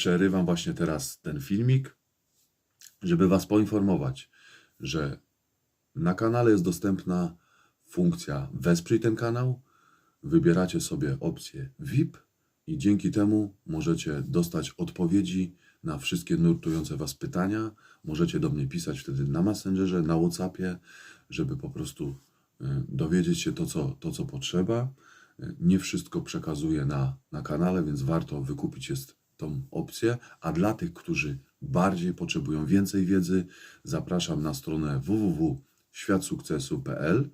Przerywam właśnie teraz ten filmik, żeby Was poinformować, że na kanale jest dostępna funkcja Wesprzyj ten kanał. Wybieracie sobie opcję VIP i dzięki temu możecie dostać odpowiedzi na wszystkie nurtujące Was pytania. Możecie do mnie pisać wtedy na Messengerze, na Whatsappie, żeby po prostu y, dowiedzieć się to, co, to, co potrzeba. Y, Nie wszystko przekazuję na, na kanale, więc warto wykupić jest tą opcję. A dla tych, którzy bardziej potrzebują więcej wiedzy, zapraszam na stronę www.światsukcesu.pl,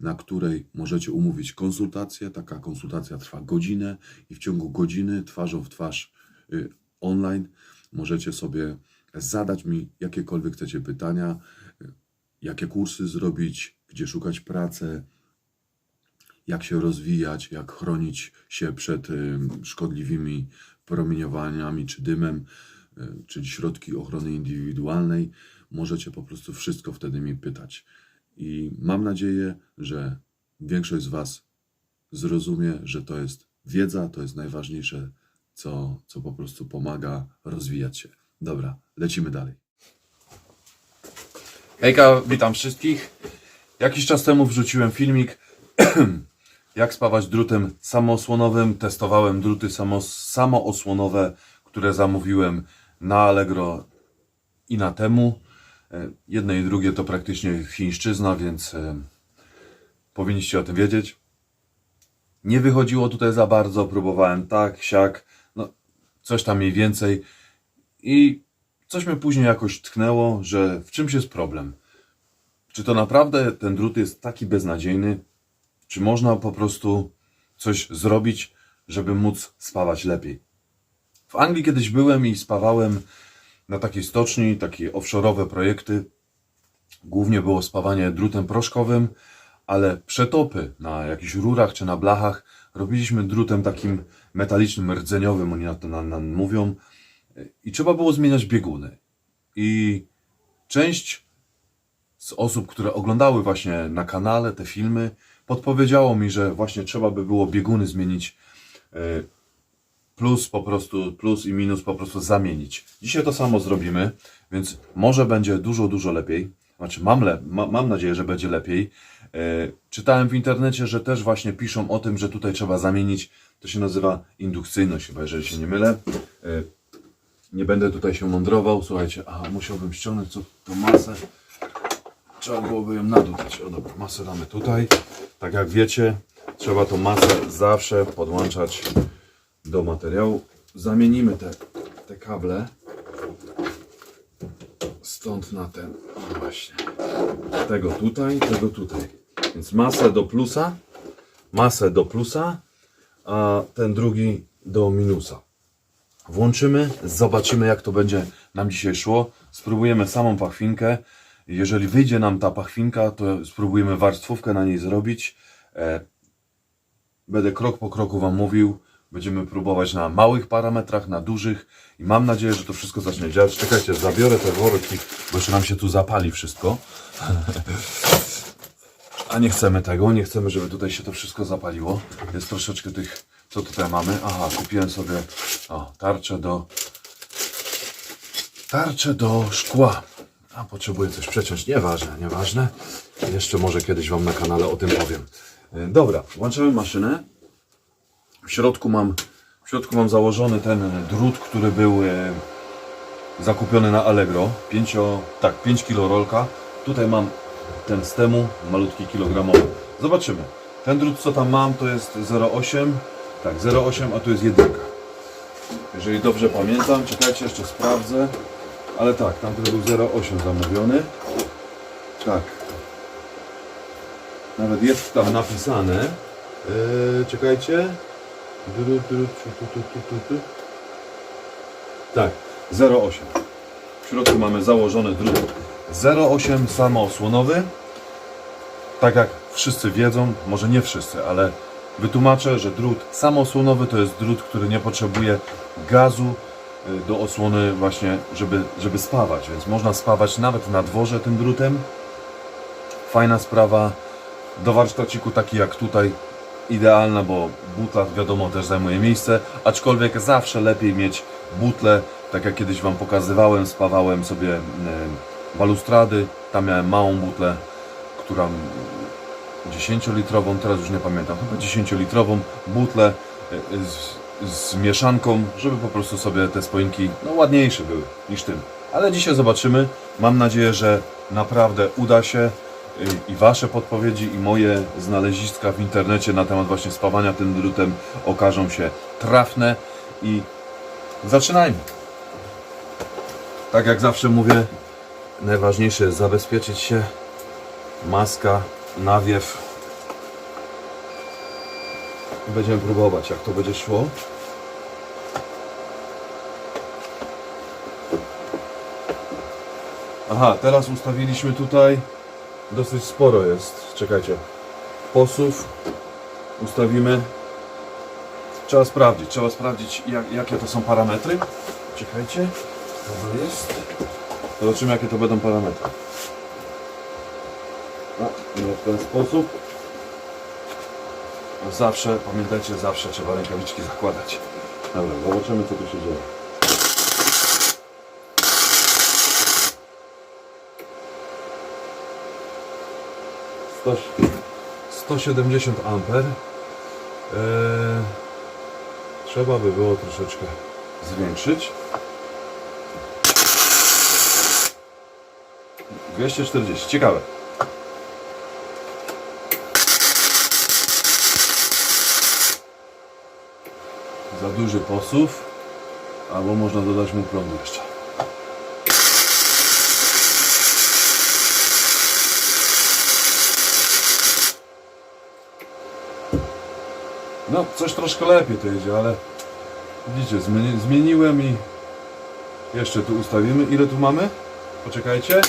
na której możecie umówić konsultację. Taka konsultacja trwa godzinę i w ciągu godziny twarzą w twarz y, online możecie sobie zadać mi jakiekolwiek chcecie pytania, y, jakie kursy zrobić, gdzie szukać pracy, jak się rozwijać, jak chronić się przed y, szkodliwymi promieniowaniami czy dymem, y, czyli środki ochrony indywidualnej. Możecie po prostu wszystko wtedy mi pytać. I mam nadzieję, że większość z Was zrozumie, że to jest wiedza, to jest najważniejsze, co, co po prostu pomaga rozwijać się. Dobra, lecimy dalej. Hejka, witam wszystkich. Jakiś czas temu wrzuciłem filmik, jak spawać drutem samoosłonowym. Testowałem druty samo, samoosłonowe, które zamówiłem na Allegro i na temu. E, Jedne i drugie to praktycznie chińszczyzna, więc e, powinniście o tym wiedzieć. Nie wychodziło tutaj za bardzo, próbowałem tak, siak, no coś tam mniej więcej i coś mnie później jakoś tknęło, że w czymś jest problem. Czy to naprawdę ten drut jest taki beznadziejny? Czy można po prostu coś zrobić, żeby móc spawać lepiej? W Anglii kiedyś byłem i spawałem na takiej stoczni, takie offshore'owe projekty. Głównie było spawanie drutem proszkowym, ale przetopy na jakichś rurach czy na blachach robiliśmy drutem takim metalicznym, rdzeniowym, oni na to na, na, mówią. I trzeba było zmieniać bieguny. I część z osób, które oglądały właśnie na kanale te filmy, podpowiedziało mi, że właśnie trzeba by było bieguny zmienić. e, Plus po prostu, plus i minus po prostu zamienić. Dzisiaj to samo zrobimy, więc może będzie dużo, dużo lepiej. Znaczy, mam, le, ma, mam nadzieję, że będzie lepiej. E, czytałem w internecie, że też właśnie piszą o tym, że tutaj trzeba zamienić. To się nazywa indukcyjność, chyba jeżeli się nie mylę. E, nie będę tutaj się mądrował. Słuchajcie, a musiałbym ściągnąć co, tą masę. Trzeba byłoby ją na dół dać. O dobra, masę damy tutaj. Tak jak wiecie, trzeba tą masę zawsze podłączać do materiału. Zamienimy te, te kable stąd na ten. Właśnie. Tego tutaj, tego tutaj. Więc masę do plusa, masę do plusa, a ten drugi do minusa. Włączymy, zobaczymy jak to będzie nam dzisiaj szło. Spróbujemy samą pachwinkę. Jeżeli wyjdzie nam ta pachwinka, to spróbujemy warstwówkę na niej zrobić. E, Będę krok po kroku Wam mówił. Będziemy próbować na małych parametrach, na dużych i mam nadzieję, że to wszystko zacznie działać. Czekajcie, zabiorę te worki, bo jeszcze nam się tu zapali wszystko. A nie chcemy tego, nie chcemy, żeby tutaj się to wszystko zapaliło. Jest troszeczkę tych, co tutaj mamy. Aha, kupiłem sobie o, tarczę do tarczę do szkła. A potrzebuję coś przeciąć. Nieważne, nieważne. Jeszcze może kiedyś Wam na kanale o tym powiem. E, Dobra, włączamy maszynę. W środku mam, w środku mam założony ten drut, który był e, zakupiony na Allegro. 5, tak, 5 kg rolka. Tutaj mam ten z temu, malutki kilogramowy. Zobaczymy. Ten drut, co tam mam, to jest 0,8. Tak, 0,8, a tu jest jedynka. Jeżeli dobrze pamiętam, czekajcie, jeszcze sprawdzę. Ale tak, tamten był 0,8 zamówiony. Tak. Nawet jest tam napisane. Yy, czekajcie. Tak, 0,8. W środku mamy założony drut 0,8 samoosłonowy. Tak jak wszyscy wiedzą, może nie wszyscy, ale wytłumaczę, że drut samoosłonowy to jest drut, który nie potrzebuje gazu do osłony właśnie, żeby, żeby spawać, więc można spawać nawet na dworze tym drutem. Fajna sprawa. Do warsztaciku taki jak tutaj idealna, bo butla wiadomo też zajmuje miejsce, aczkolwiek zawsze lepiej mieć butlę, tak jak kiedyś Wam pokazywałem, spawałem sobie e, balustrady, tam miałem małą butlę, która 10-litrową, teraz już nie pamiętam, chyba 10-litrową butlę z, z mieszanką, żeby po prostu sobie te spoinki no, ładniejsze były niż tym. Ale dzisiaj zobaczymy. Mam nadzieję, że naprawdę uda się y, i Wasze podpowiedzi i moje znaleziska w internecie na temat właśnie spawania tym drutem okażą się trafne i zaczynajmy. Tak jak zawsze mówię, najważniejsze jest zabezpieczyć się. Maska, nawiew. Będziemy próbować, jak to będzie szło. Aha, teraz ustawiliśmy tutaj. Dosyć sporo jest. Czekajcie. Posuw. Ustawimy. Trzeba sprawdzić. Trzeba sprawdzić, jak, jakie to są parametry. Czekajcie. To jest. Zobaczymy, jakie to będą parametry. No, w ten sposób. Zawsze, pamiętajcie, zawsze trzeba rękawiczki zakładać. Dobra, zobaczymy, co tu się dzieje. Sto- 170 amper. Eee, trzeba by było troszeczkę zwiększyć. 240. Ciekawe. Za duży posuw. Albo można dodać mu prądu jeszcze. No, coś troszkę lepiej to idzie, ale widzicie, zmieni, zmieniłem i jeszcze tu ustawimy. Ile tu mamy? Poczekajcie.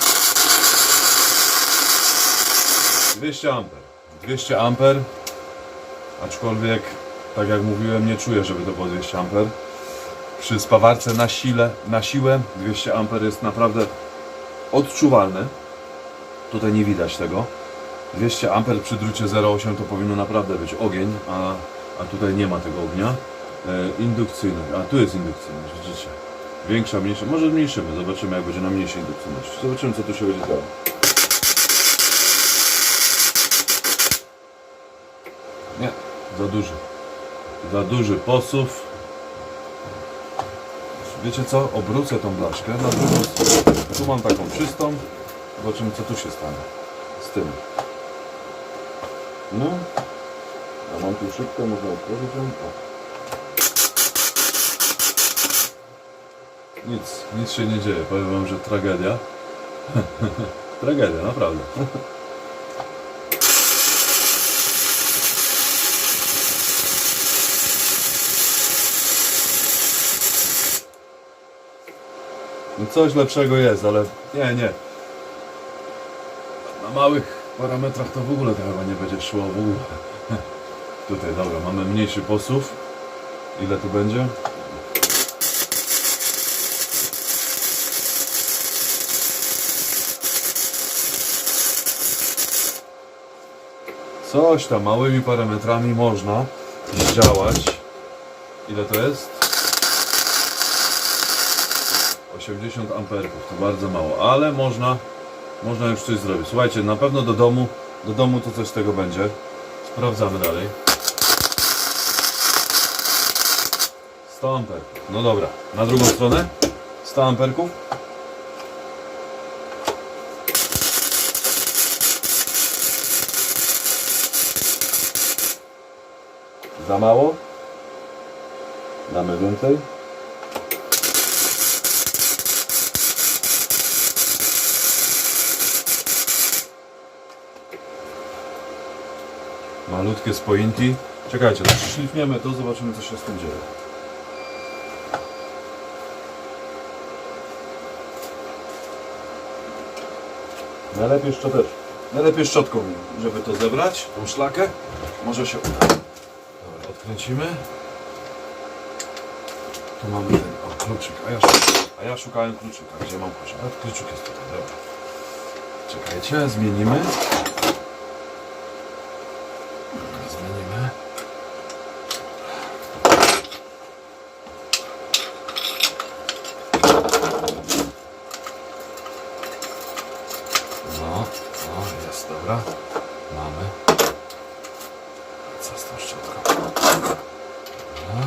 200 amper. 200 amper. Aczkolwiek, tak jak mówiłem, nie czuję, żeby to było 200 amper. Przy spawarce na sile, na siłę 200 amper jest naprawdę odczuwalne. Tutaj nie widać tego. 200 amper przy drucie 0,8 to powinno naprawdę być ogień, a, a tutaj nie ma tego ognia. E, indukcyjny, a tu jest indukcyjność, widzicie. Większa, mniejsza, może zmniejszymy, zobaczymy jak będzie na mniejszej indukcyjności. Zobaczymy co tu się będzie działo. Nie, za duży. Za duży posuw. Wiecie co? Obrócę tą blaszkę na drugą. Tu mam taką czystą. Zobaczymy co tu się stanie z tym. No. A mam tu szybko, można otworzyć ją. Nic, nic się nie dzieje. Powiem wam, że tragedia. tragedia, naprawdę. No coś lepszego jest, ale nie, nie. Na małych parametrach to w ogóle to chyba nie będzie szło w ogóle. Tutaj, dobra, mamy mniejszy posuw. Ile tu będzie? Coś tam małymi parametrami można działać. Ile to jest? 80 amperków, to bardzo mało, ale można, można już coś zrobić. Słuchajcie, na pewno do domu, do domu to coś z tego będzie. Sprawdzamy dalej. 100 amperków. No dobra, na drugą stronę. 100 amperków. Za mało. Damy więcej. Malutkie spoinki. Czekajcie, szlifniemy to, zobaczymy co się z tym dzieje. Najlepiej szczoteczką. Najlepiej szczotką, żeby to zebrać, tą szlakę. Może się uda. Dobra, odkręcimy. Tu mamy ten, o, kluczyk, a ja, szukałem, a ja szukałem kluczyka. Gdzie mam kluczyk? A kluczyk jest tutaj, dobra. Czekajcie, zmienimy. Zmienimy. No, no, jest, dobra. Mamy. Co z tą szczotką? Dobra.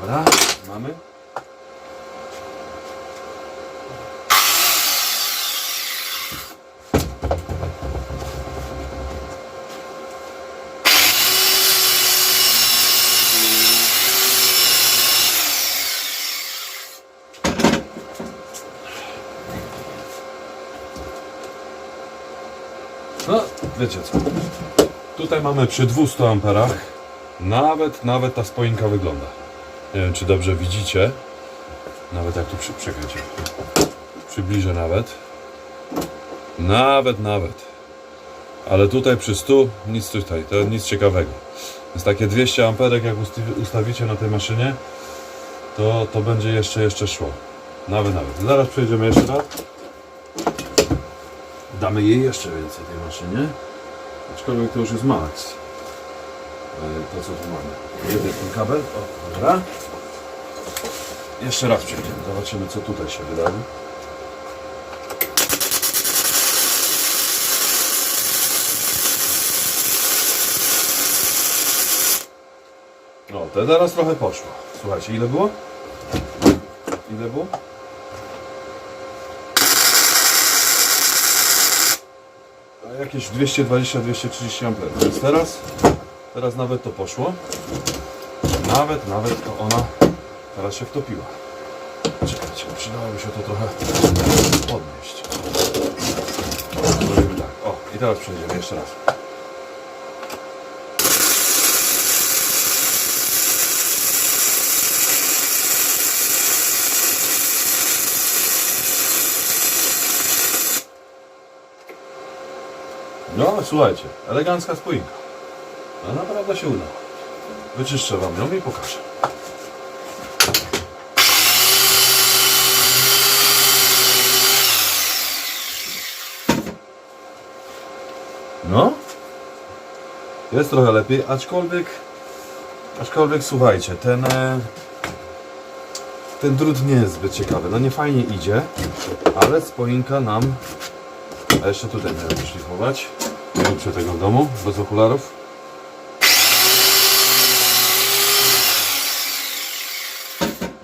Dobra, mamy. No, wiecie co. Tutaj mamy przy 200 amperach. Nawet, nawet ta spoinka wygląda. Nie wiem, czy dobrze widzicie. Nawet jak tu przy, przekręcę. Przybliżę nawet. Nawet, nawet. Ale tutaj przy 100 nic tutaj, to nic ciekawego. Więc takie 200 amperek jak ustawicie na tej maszynie, to, to będzie jeszcze, jeszcze szło. Nawet, nawet. Zaraz przejdziemy jeszcze raz. Damy jej jeszcze więcej tej maszynie. Aczkolwiek to już jest max. E, To co tu mamy? Jeden ten kabel. O, dobra. Jeszcze raz przejdziemy. Zobaczymy co tutaj się wydarzy. No, to teraz trochę poszło. Słuchajcie, ile było? Ile było? Jakieś 220-230 amperów. Więc teraz, teraz nawet to poszło. Nawet, nawet to ona teraz się wtopiła. Czekajcie, przydałoby się to trochę podnieść. Zrobimy tak. O, i teraz przejdziemy jeszcze raz. No, słuchajcie, elegancka spójka. No naprawdę się uda. Wyczyszczę wam ją i pokażę. No. Jest trochę lepiej, aczkolwiek aczkolwiek słuchajcie, ten e, ten drut nie jest zbyt ciekawy. No nie fajnie idzie, ale spoinka nam a jeszcze tutaj miałem szlifować. Nie róbcie tego w domu, bez okularów.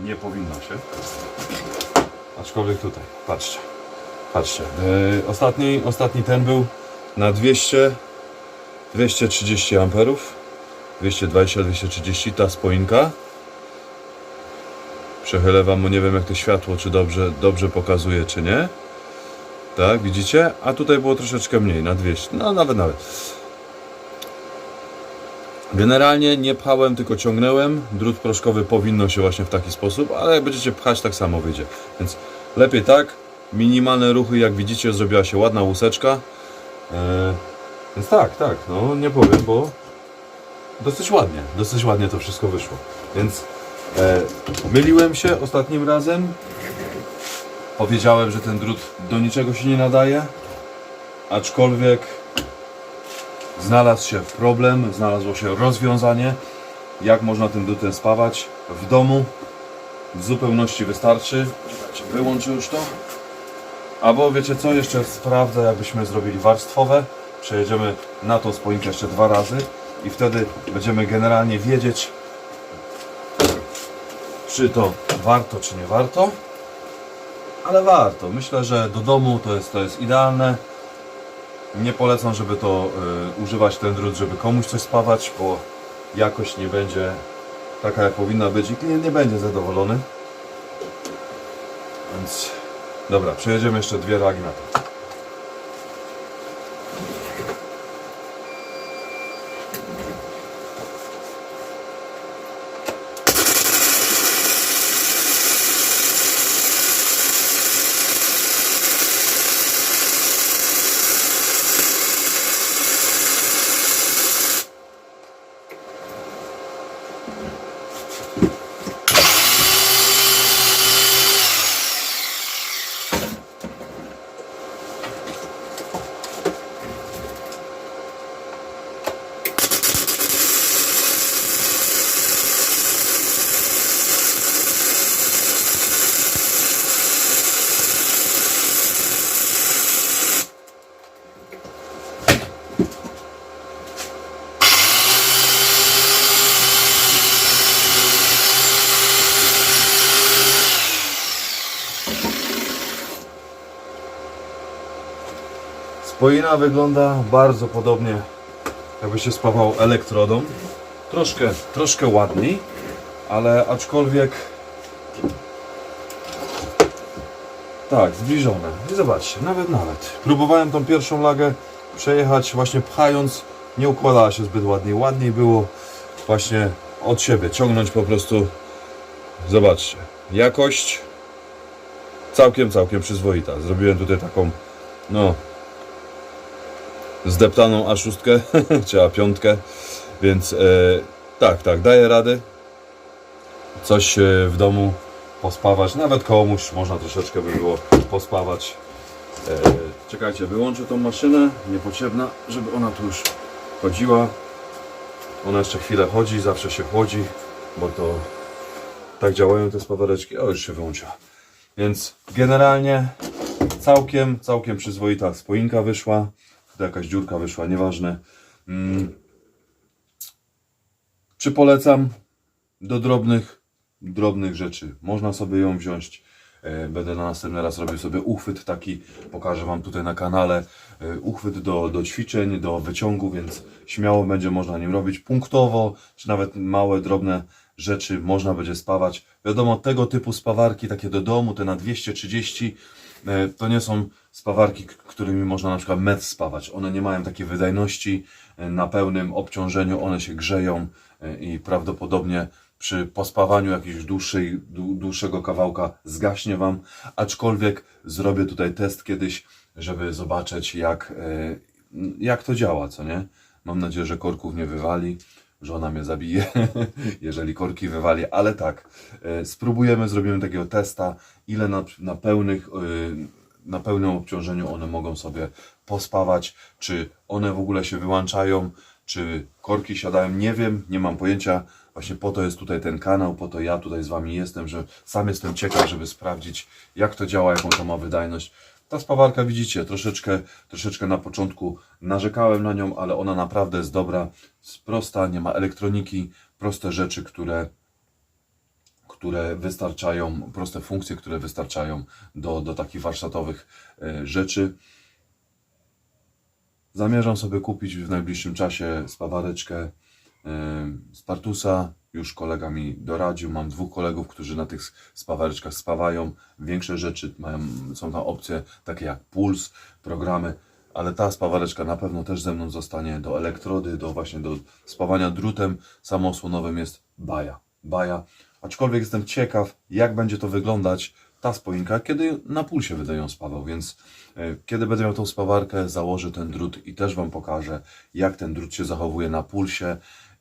Nie powinno się. Aczkolwiek tutaj, patrzcie. Patrzcie. Yy, ostatni, ostatni ten był na 200, 230 amperów. 220-230 ta spoinka. Przechylę wam, bo nie wiem jak to światło, czy dobrze, dobrze pokazuje, czy nie. Tak, widzicie? A tutaj było troszeczkę mniej, na 200. No nawet, nawet. Generalnie nie pchałem, tylko ciągnąłem. Drut proszkowy powinno się właśnie w taki sposób, ale jak będziecie pchać, tak samo wyjdzie. Więc lepiej tak. Minimalne ruchy, jak widzicie, zrobiła się ładna łuseczka. Eee, więc tak, tak, no nie powiem, bo dosyć ładnie, dosyć ładnie to wszystko wyszło. Więc e, myliłem się ostatnim razem. Powiedziałem, że ten drut do niczego się nie nadaje, aczkolwiek znalazł się problem, znalazło się rozwiązanie, jak można tym drutem spawać w domu. W zupełności wystarczy. Wyłączę już to. Albo wiecie co, jeszcze sprawdzę, jakbyśmy zrobili warstwowe. Przejedziemy na tą spoinkę jeszcze dwa razy i wtedy będziemy generalnie wiedzieć, czy to warto, czy nie warto ale warto. Myślę, że do domu to jest, to jest idealne. Nie polecam, żeby to y, używać ten drut, żeby komuś coś spawać, bo jakość nie będzie taka, jak powinna być i klient nie będzie zadowolony. Więc dobra, przejedziemy jeszcze dwie ragi na to. Spoina wygląda bardzo podobnie, jakby się spawał elektrodą. Troszkę, troszkę ładniej, ale aczkolwiek tak, zbliżone. I zobaczcie, nawet, nawet. Próbowałem tą pierwszą lagę przejechać właśnie pchając, nie układała się zbyt ładnie. Ładniej było właśnie od siebie, ciągnąć po prostu. Zobaczcie, jakość całkiem, całkiem przyzwoita. Zrobiłem tutaj taką, no, zdeptaną A6, czy A5, więc e, tak, tak, daję radę. Coś e, w domu pospawać, nawet komuś można troszeczkę by było pospawać. E, czekajcie, wyłączę tą maszynę, niepotrzebna, żeby ona tu już chodziła. Ona jeszcze chwilę chodzi, zawsze się chłodzi, bo to tak działają te spawareczki. O, już się wyłączyła. Więc generalnie całkiem, całkiem przyzwoita spoinka wyszła. Tutaj jakaś dziurka wyszła, nieważne. Mm. Czy polecam? Do drobnych, drobnych rzeczy. Można sobie ją wziąć. E, Będę na następny raz robił sobie uchwyt taki, pokażę Wam tutaj na kanale. E, Uchwyt do, do ćwiczeń, do wyciągu, więc śmiało będzie można nim robić punktowo, czy nawet małe, drobne rzeczy można będzie spawać. Wiadomo, tego typu spawarki, takie do domu, te na 230, e, to nie są spawarki, którymi można na przykład metr spawać. One nie mają takiej wydajności e, na pełnym obciążeniu, one się grzeją e, i prawdopodobnie przy pospawaniu jakiegoś dłuższej, dłu- dłuższego kawałka zgaśnie Wam, aczkolwiek zrobię tutaj test kiedyś, żeby zobaczyć jak, e, jak to działa, co nie? Mam nadzieję, że korków nie wywali, żona mnie zabije, jeżeli korki wywali, ale tak, e, spróbujemy, zrobimy takiego testa, ile na, na pełnych, e, na pełnym obciążeniu one mogą sobie pospawać, czy one w ogóle się wyłączają, czy korki siadają, nie wiem, nie mam pojęcia. Właśnie po to jest tutaj ten kanał, po to ja tutaj z Wami jestem, że sam jestem ciekaw, żeby sprawdzić, jak to działa, jaką to ma wydajność. Ta spawarka, widzicie, troszeczkę, troszeczkę na początku narzekałem na nią, ale ona naprawdę jest dobra, jest prosta, nie ma elektroniki, proste rzeczy, które, które wystarczają, proste funkcje, które wystarczają do, do takich warsztatowych e, rzeczy. Zamierzam sobie kupić w najbliższym czasie spawareczkę e, Spartusa. Już kolega mi doradził. Mam dwóch kolegów, którzy na tych spawareczkach spawają. Większe rzeczy mają, są tam opcje takie jak puls, programy, ale ta spawareczka na pewno też ze mną zostanie do elektrody, do właśnie do spawania drutem samoosłonowym jest baja. Baja. Aczkolwiek jestem ciekaw, jak będzie to wyglądać ta spoinka, kiedy na pulsie będę ją spawał, więc e, kiedy będę miał tą spawarkę, założę ten drut i też Wam pokażę, jak ten drut się zachowuje na pulsie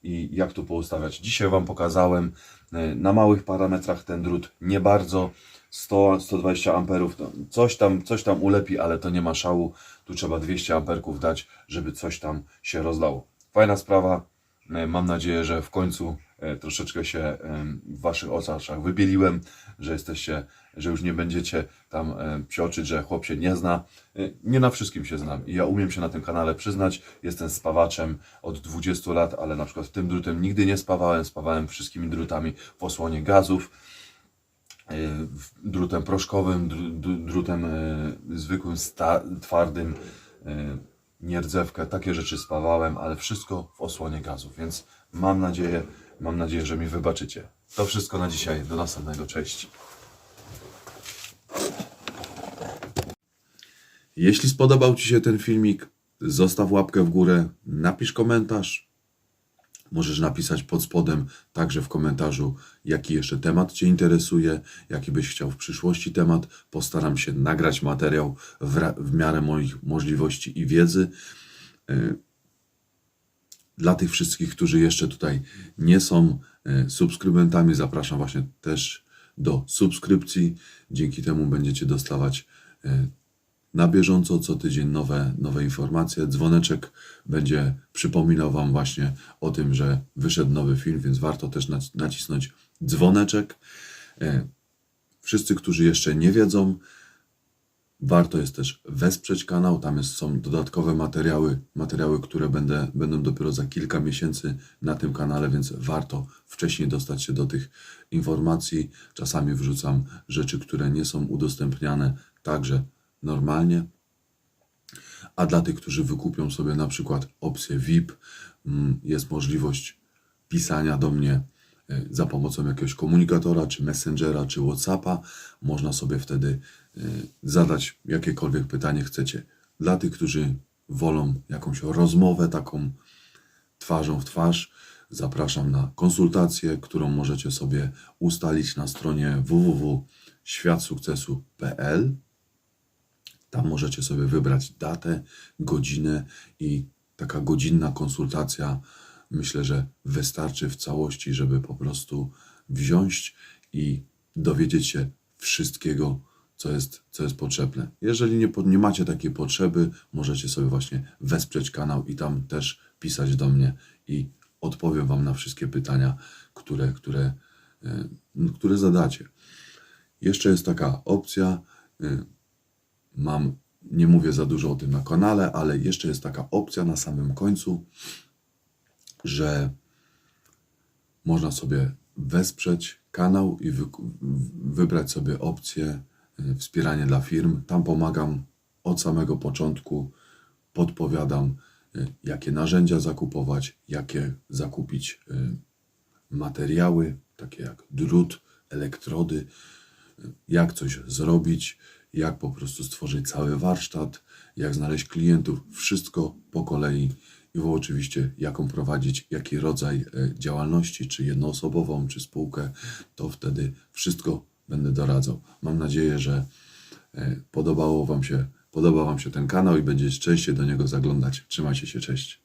i jak tu poustawiać. Dzisiaj Wam pokazałem e, na małych parametrach ten drut, nie bardzo 100-120 amperów, coś tam, coś tam ulepi, ale to nie ma szału, tu trzeba 200 amperków dać, żeby coś tam się rozlało. Fajna sprawa, E, Mam nadzieję, że w końcu e, troszeczkę się w Waszych oczach wybieliłem, że jesteście, że już nie będziecie tam e, psioczyć, że chłop się nie zna. E, Nie na wszystkim się znam i ja umiem się na tym kanale przyznać. Jestem spawaczem od 20 lat, ale na przykład tym drutem nigdy nie spawałem. Spawałem wszystkimi drutami w osłonie gazów e, drutem proszkowym, dru- dru- drutem zwykłym, twardym, nierdzewkę, takie rzeczy spawałem, ale wszystko w osłonie gazów, więc mam nadzieję, mam nadzieję, że mi wybaczycie. To wszystko na dzisiaj, do następnego, cześć. Jeśli spodobał Ci się ten filmik, zostaw łapkę w górę, napisz komentarz, Możesz napisać pod spodem także w komentarzu, jaki jeszcze temat Cię interesuje, jaki byś chciał w przyszłości temat. Postaram się nagrać materiał w, w miarę moich możliwości i wiedzy. Y, Dla tych wszystkich, którzy jeszcze tutaj nie są y, subskrybentami, zapraszam właśnie też do subskrypcji. Dzięki temu będziecie dostawać y, na bieżąco co tydzień nowe, nowe informacje. Dzwoneczek będzie przypominał Wam właśnie o tym, że wyszedł nowy film, więc warto też nac- nacisnąć dzwoneczek. E, Wszyscy, którzy jeszcze nie wiedzą, warto jest też wesprzeć kanał. Tam jest, są dodatkowe materiały, materiały, które będę, będą dopiero za kilka miesięcy na tym kanale, więc warto wcześniej dostać się do tych informacji. Czasami wrzucam rzeczy, które nie są udostępniane także normalnie. A dla tych, którzy wykupią sobie na przykład opcję VIP, mm, jest możliwość pisania do mnie y, za pomocą jakiegoś komunikatora, czy Messengera, czy Whatsappa. Można sobie wtedy y, zadać jakiekolwiek pytanie chcecie. Dla tych, którzy wolą jakąś rozmowę taką twarzą w twarz, zapraszam na konsultację, którą możecie sobie ustalić na stronie www.światsukcesu.pl. Tam możecie sobie wybrać datę, godzinę i taka godzinna konsultacja myślę, że wystarczy w całości, żeby po prostu wziąć i dowiedzieć się wszystkiego, co jest, co jest potrzebne. Jeżeli nie, nie macie takiej potrzeby, możecie sobie właśnie wesprzeć kanał i tam też pisać do mnie i odpowiem Wam na wszystkie pytania, które, które, e, które zadacie. Jeszcze jest taka opcja, y, mam, nie mówię za dużo o tym na kanale, ale jeszcze jest taka opcja na samym końcu, że można sobie wesprzeć kanał i wy, wybrać sobie opcję y, wspieranie dla firm. Tam pomagam od samego początku, podpowiadam, y, jakie narzędzia zakupować, jakie zakupić y, materiały, takie jak drut, elektrody, jak coś zrobić, jak po prostu stworzyć cały warsztat, jak znaleźć klientów, wszystko po kolei i oczywiście jaką prowadzić, jaki rodzaj e, działalności, czy jednoosobową, czy spółkę, to wtedy wszystko będę doradzał. Mam nadzieję, że e, podobało wam się, podoba Wam się ten kanał i będziecie częściej do niego zaglądać. Trzymajcie się, cześć.